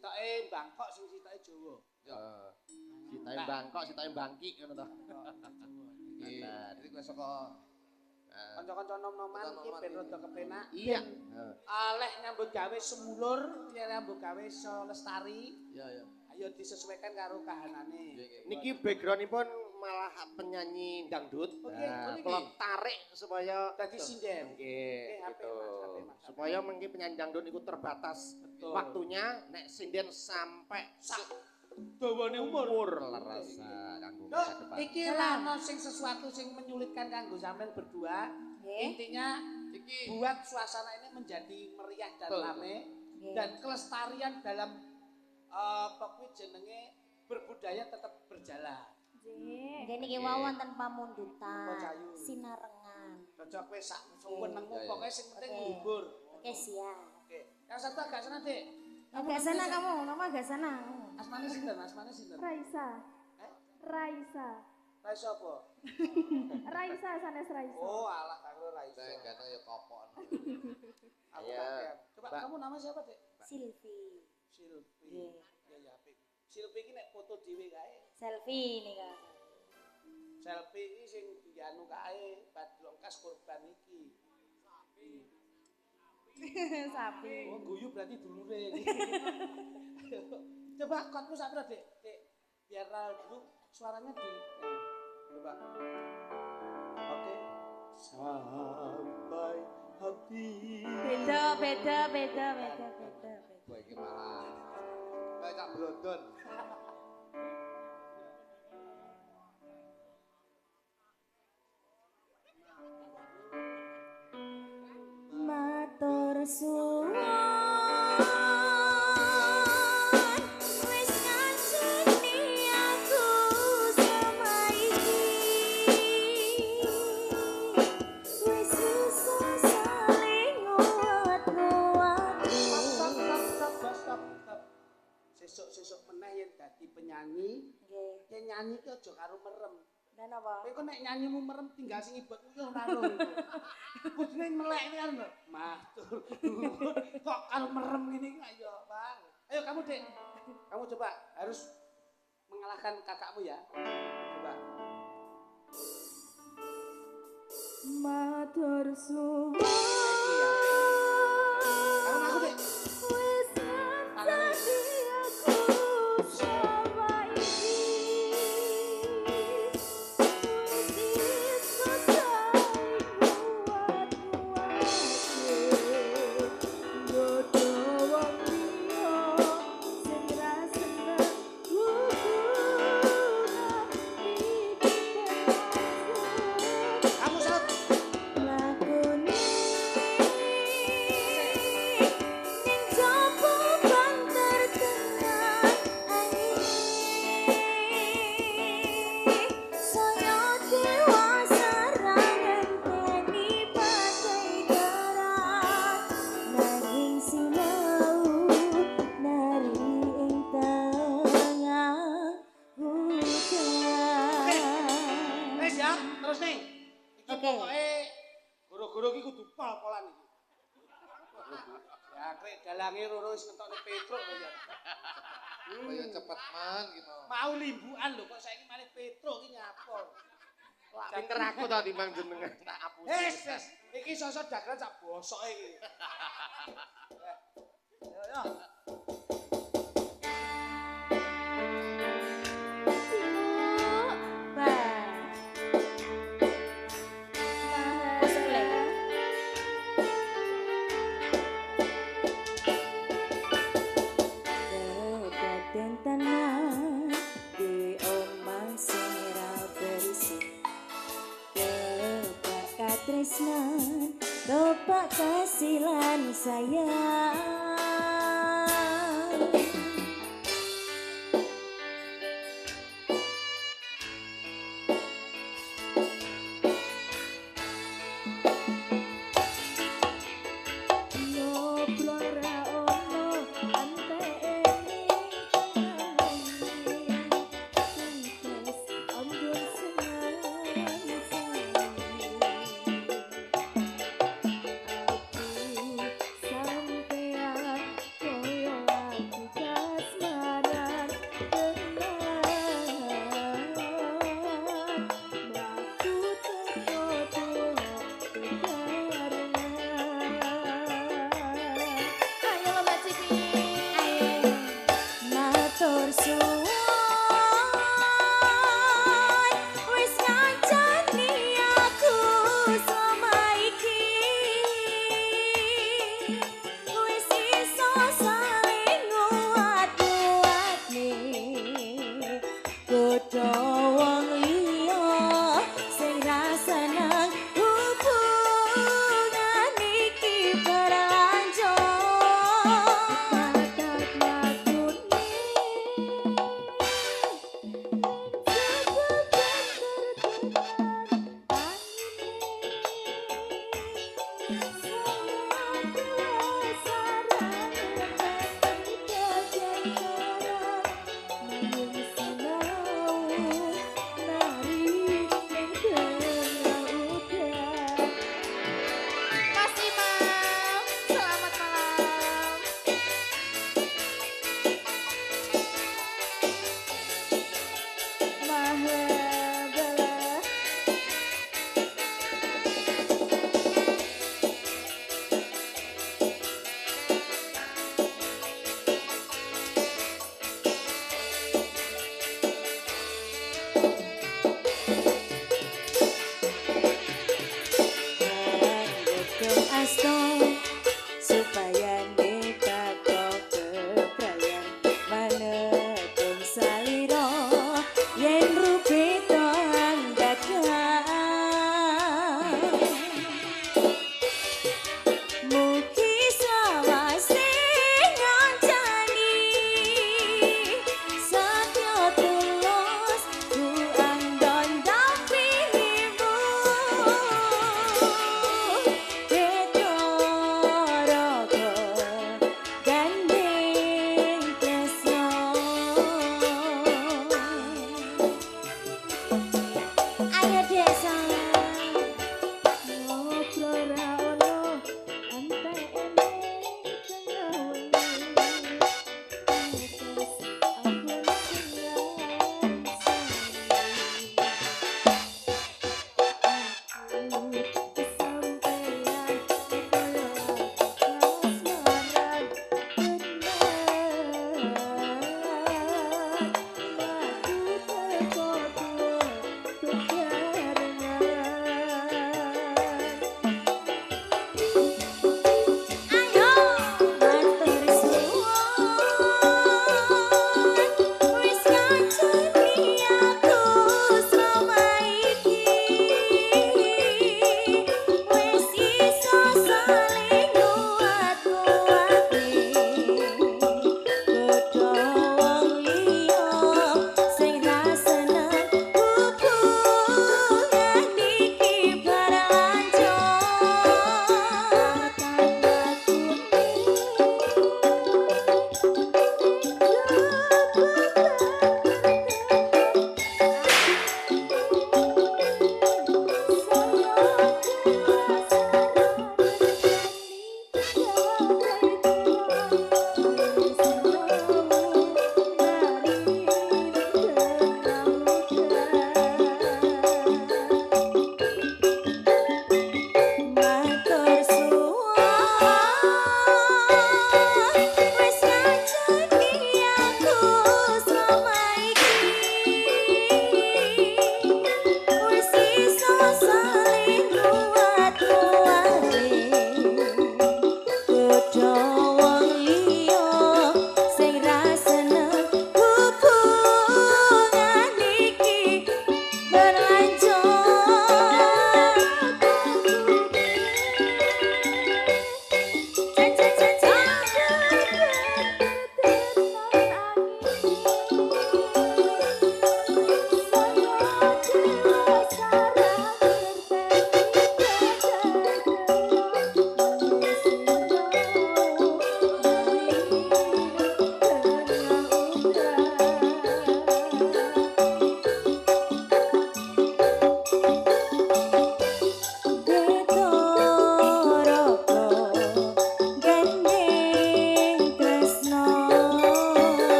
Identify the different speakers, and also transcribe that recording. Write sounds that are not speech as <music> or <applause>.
Speaker 1: sitoke Bangkok sing sitoke Jawa.
Speaker 2: Heeh. Sitae Bangkok, sitae Bangki ngono to.
Speaker 3: Iki iki wis saka
Speaker 1: Kanca-kanca nom-noman iki ben rada kepenak.
Speaker 2: Iya.
Speaker 1: Aleh nyambut gawe semulur, ya nyambut gawe iso lestari.
Speaker 3: Iya iya.
Speaker 1: Ayo disesuaikan karo kahanane.
Speaker 2: Niki backgroundipun malah penyanyi dangdut.
Speaker 1: Oke,
Speaker 2: Nah,
Speaker 1: oke.
Speaker 2: Kula tarik supaya
Speaker 1: Dadi sinden.
Speaker 2: Nggih,
Speaker 1: HP,
Speaker 2: gitu. Supaya mengki penyanyi dangdut niku terbatas
Speaker 1: Betul.
Speaker 2: waktunya nek sinden sampai
Speaker 1: sak dawane umur.
Speaker 2: umur larasa kanggo
Speaker 1: Loh,
Speaker 2: masa depan.
Speaker 1: iki rano sing sesuatu sing menyulitkan kanggo sampean berdua.
Speaker 4: Nggih.
Speaker 1: Intinya
Speaker 3: Iki
Speaker 1: buat suasana ini menjadi meriah dan rame dan kelestarian dalam eh pokoknya jenenge berbudaya tetap berjalan.
Speaker 4: Nggih niki wau wonten pamundutan, sinarengan.
Speaker 1: Cocok wis sak suwenengmu
Speaker 3: Iya, iya.
Speaker 1: sing penting menghibur.
Speaker 4: Oke, siap.
Speaker 1: Oke. Yang satu agak sana, Dek.
Speaker 4: Agak sana kamu, kamu agak sana.
Speaker 1: Asmane sinten? Asmane sinten?
Speaker 5: Raisa.
Speaker 1: Eh?
Speaker 5: Raisa.
Speaker 1: Raisa apa?
Speaker 5: Raisa sanes Raisa.
Speaker 1: Oh, alah karo Raisa.
Speaker 3: saya ganteng ya kopon.
Speaker 1: Aku
Speaker 2: Iya.
Speaker 1: Coba kamu nama siapa, Dek?
Speaker 4: Silvi.
Speaker 1: Silvi.
Speaker 4: Nggih.
Speaker 1: Ya ya apik. Silvi iki nek foto dhewe kae.
Speaker 4: Selfie nih kak.
Speaker 1: Selfie iki sing dianu kae badlongkas korban iki. <laughs>
Speaker 4: Sapi.
Speaker 1: Oh, guyu berarti dulure ini. <laughs> Coba kotmu sapra, Dek. Dek, biar dulu suaranya di eh, coba. Oke. Sampai hati.
Speaker 4: Beda, beda, beda, beda,
Speaker 3: Gua iki malah kayak cak blondon.
Speaker 1: Nyanyi ki aja karo merem.
Speaker 4: Dan apa?
Speaker 1: Kowe kok nek nyanyimu merem tinggal sing ibet uyuh karo iku. Kudune melek iki kan. Matur. <laughs> Kok karo merem ngene iki ayo, Bang. Ayo kamu, Dek. Kamu coba harus mengalahkan kakakmu ya. Coba.
Speaker 5: Matur suwun.
Speaker 3: Kaya cepet man gitu.
Speaker 1: Mau limbukan lho kok saiki malih Petruk iki nyapor.
Speaker 2: Pinter aku to timbang jenengan tak apusi.
Speaker 1: Hes, hes. Iki sosok dagelan sak bosoke iki. <laughs> Yo yo.
Speaker 4: Bapak kasih lani sayang I stole